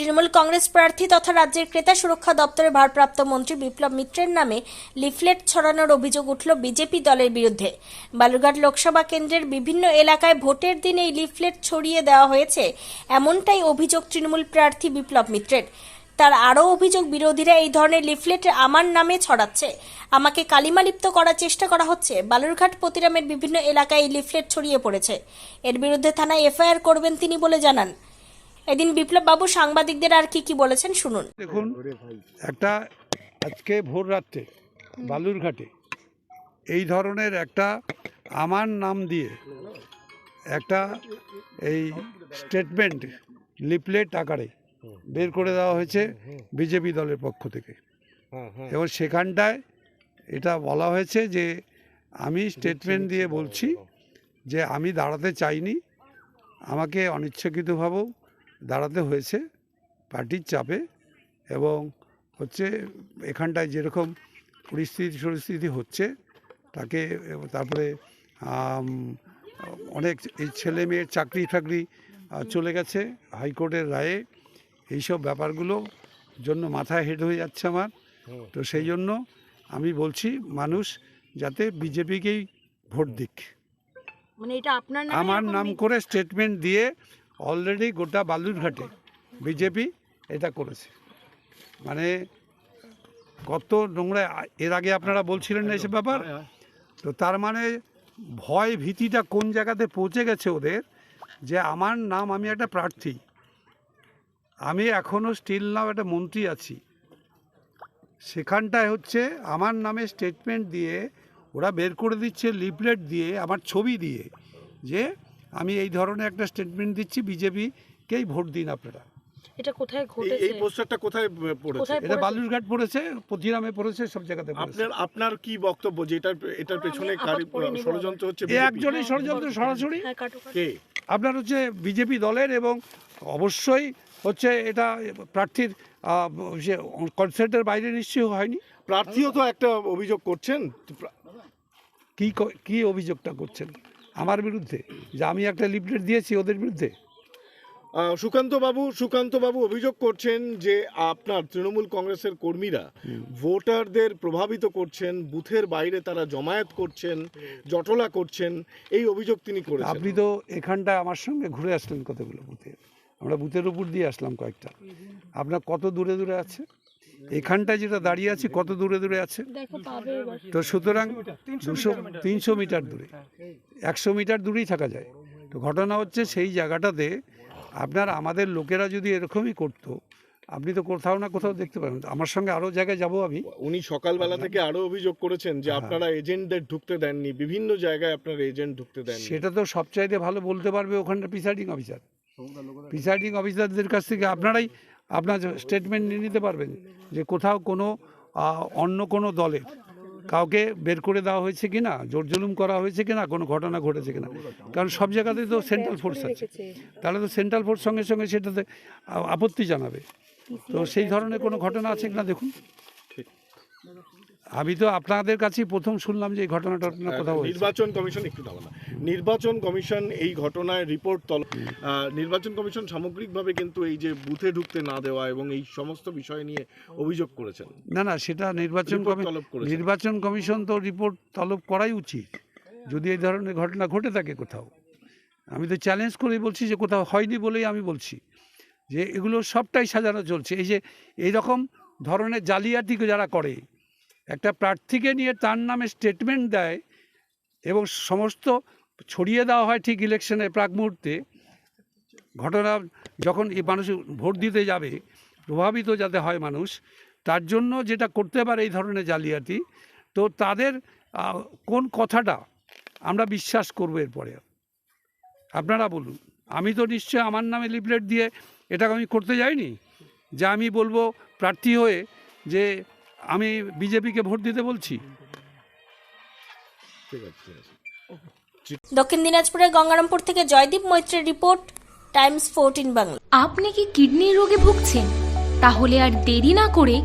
তৃণমূল কংগ্রেস প্রার্থী তথা রাজ্যের ক্রেতা সুরক্ষা দপ্তরের ভারপ্রাপ্ত মন্ত্রী বিপ্লব মিত্রের নামে লিফলেট ছড়ানোর অভিযোগ উঠল বিজেপি দলের বিরুদ্ধে। বালুরঘাট লোকসভা কেন্দ্রের বিভিন্ন এলাকায় ভোটের দিন এই লিফলেট ছড়িয়ে দেওয়া হয়েছে, এমনটাই অভিযোগ তৃণমূল প্রার্থী বিপ্লব মিত্রের। তার আরও অভিযোগ, বিরোধীরা এই ধরনের লিফলেট আমার নামে ছড়াচ্ছে, আমাকে কালিমালিপ্ত করার চেষ্টা করা হচ্ছে। বালুরঘাট প্রতিরামের বিভিন্ন এলাকায় এই লিফলেট ছড়িয়ে পড়েছে। এর বিরুদ্ধে থানায় এফআইআর করবেন তিনি বলে জানান। এদিন বিপ্লব বাবু সাংবাদিকদের আর কি কি বলেছেন শুনুন। দেখুন একটা আজকে ভোর রাত্রে বালুরঘাটে এই ধরনের একটা আমার নাম দিয়ে একটা এই স্টেটমেন্ট লিফলেট আকারে বের করে দেওয়া হয়েছে বিজেপি দলের পক্ষ থেকে। এবং সেখানটায় এটা বলা হয়েছে যে আমি স্টেটমেন্ট দিয়ে বলছি যে আমি দাঁড়াতে চাইনি আমাকে অনিচ্ছাকৃতভাবেও দাঁড়াতে হয়েছে পার্টির চাপে এবং হচ্ছে এখানটায় যেরকম পরিস্থিতি পরিস্থিতি হচ্ছে তাকে তারপরে অনেক এই ছেলে মেয়ের চাকরি ফাকরি চলে গেছে হাইকোর্টের রায়ে। এইসব ব্যাপারগুলো জন্য মাথায় হেড হয়ে যাচ্ছে আমার। তো সেই জন্য আমি বলছি মানুষ যাতে বিজেপিকেই ভোট দিক। মানে এটা আপনার আমার নাম করে স্টেটমেন্ট দিয়ে অলরেডি গোটা বালুরঘাটে বিজেপি এটা করেছে। মানে কত নোংরা এর আগে আপনারা বলছিলেন না এসব ব্যাপার? তো তার মানে ভয় ভীতিটা কোন জায়গাতে পৌঁছে গেছে ওদের যে আমার নাম আমি একটা প্রার্থী। আমি এখনও স্টিল নাও একটা মন্ত্রী আছি। সেখানটায় হচ্ছে আমার নামে স্টেটমেন্ট দিয়ে ওরা বের করে দিচ্ছে লিফলেট দিয়ে আমার ছবি দিয়ে যে আমি এই ধরনের একটা স্টেটমেন্ট দিচ্ছি বিজেপিকেই ভোট দিন আপনারা। এটা কোথায় ঘটেছে? এই পোস্টারটা কোথায় পড়েছে? এটা বালুরঘাট পড়েছে পথিরামে পড়েছে সব জায়গাতে পড়েছে। আপনার আপনার কি বক্তব্য যে এটার এটার পেছনে ষড়যন্ত্র হচ্ছে? একজনই ষড়যন্ত্র সরাসরি। হ্যাঁ। কে? আপনার হচ্ছে বিজেপি দলের এবং অবশ্যই হচ্ছে এটা প্রার্থীর কনসেন্টের বাইরে নিশ্চয়ই হয়নি। প্রার্থীও তো একটা অভিযোগ করছেন। কি কি অভিযোগটা করছেন? আমার বিরুদ্ধে যে আমি একটা লিফলেট দিয়েছি ওদের বিরুদ্ধে। আহ, সুকান্ত বাবু সুকান্ত বাবু অভিযোগ করছেন যে আপনার তৃণমূল কংগ্রেসের কর্মীরা ভোটারদের প্রভাবিত করছেন বুথের বাইরে তারা জমায়েত করছেন জটলা করছেন এই অভিযোগ তিনি করেছেন। আপনি তো এখানটায় আমার সঙ্গে ঘুরে আসলেন কতগুলো বুথে? আমরা বুথের উপর দিয়ে আসলাম কয়েকটা। আপনার কত দূরে দূরে আছে? এখানটায় যেটা দাঁড়িয়ে আছে কত দূরে দূরে আছে? তো সুতরাং দুশো তিনশো মিটার দূরে একশো মিটার দূরেই থাকা যায়। তো ঘটনা হচ্ছে সেই জায়গাটাতে আপনার আমাদের লোকেরা যদি এরকমই করতো আপনি তো কোথাও না কোথাও দেখতে পাবেন। আমার সঙ্গে আরও জায়গায় যাব আমি। উনি সকালবেলা থেকে আরও অভিযোগ করেছেন যে আপনারা এজেন্টদের ঢুকতে দেননি বিভিন্ন জায়গায় আপনার এজেন্ট ঢুকতে দেন সেটা তো সবচাইতে ভালো বলতে পারবে ওখানটা প্রিসাইডিং অফিসার প্রিসাইডিং অফিসারদের কাছ থেকে আপনারাই আপনার স্টেটমেন্ট নিয়ে নিতে পারবেন যে কোথাও কোনো অন্য কোনো দলের কাউকে বের করে দেওয়া হয়েছে কিনা জোর জুলুম করা হয়েছে কিনা, কোনো ঘটনা ঘটেছে কিনা। কারণ সব জায়গাতেই তো সেন্ট্রাল ফোর্স আছে। তাহলে তো সেন্ট্রাল ফোর্স সঙ্গে সঙ্গে সেটাতে আপত্তি জানাবে। তো সেই ধরনের কোনো ঘটনা আছে কিনা দেখুন। আমি তো আপনাদের কাছেই প্রথম শুনলাম যে এই ঘটনা টটনা কোথাও হয়েছে নির্বাচন কমিশন একটু দাও না নির্বাচন কমিশন এই ঘটনায় রিপোর্ট তল নির্বাচন কমিশন সামগ্রিকভাবে কিন্তু এই যে বুথে ঢুকতে না দেওয়া এবং এই সমস্ত বিষয় নিয়ে অভিযোগ করেছেন। না না সেটা নির্বাচন। নির্বাচন কমিশন তো রিপোর্ট তলব করাই উচিত। যদি এই ধরনের ঘটনা ঘটে থাকে কোথাও। আমি তো চ্যালেঞ্জ করেই বলছি যে কোথাও হয়নি বলেই আমি বলছি। যে এগুলো সবটাই সাজানো চলছে। এই যে এই রকম ধরনের জালিয়াতি যারা করে একটা প্রার্থীকে নিয়ে তার নামে স্টেটমেন্ট দেয় এবং সমস্ত ছড়িয়ে দেওয়া হয় ঠিক ইলেকশনের প্রাক মুহূর্তে। ঘটনা যখন এই মানুষ ভোট দিতে যাবে, প্রভাবিত যাতে হয় মানুষ, তার জন্য যেটা করতে পারে এই ধরনের জালিয়াতি, তো তাদের কোন কথাটা আমরা বিশ্বাস করব এরপরে? আপনারা বলুন। আমি তো নিশ্চয় আমার নামে লিফলেট দিয়ে এটা আমি করতে যাইনি? যে আমি বলব প্রার্থী হয়ে যে আমি বিজেপিকে ভোট দিতে বলছি। দক্ষিণ দিনাজপুরের গঙ্গারামপুর থেকে জয়দীপ মৈত্রের রিপোর্ট টাইমস ফোরটিন বাংলা। আপনি কি কিডনির রোগে ভুগছেন? তাহলে আর দেরি না করে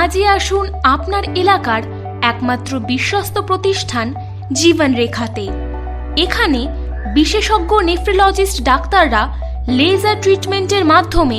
আজই আসুন আপনার এলাকার একমাত্র বিশ্বস্ত প্রতিষ্ঠান জীবন রেখাতে এখানে বিশেষজ্ঞ নেফ্রোলজিস্ট ডাক্তাররা লেজার ট্রিটমেন্টের মাধ্যমে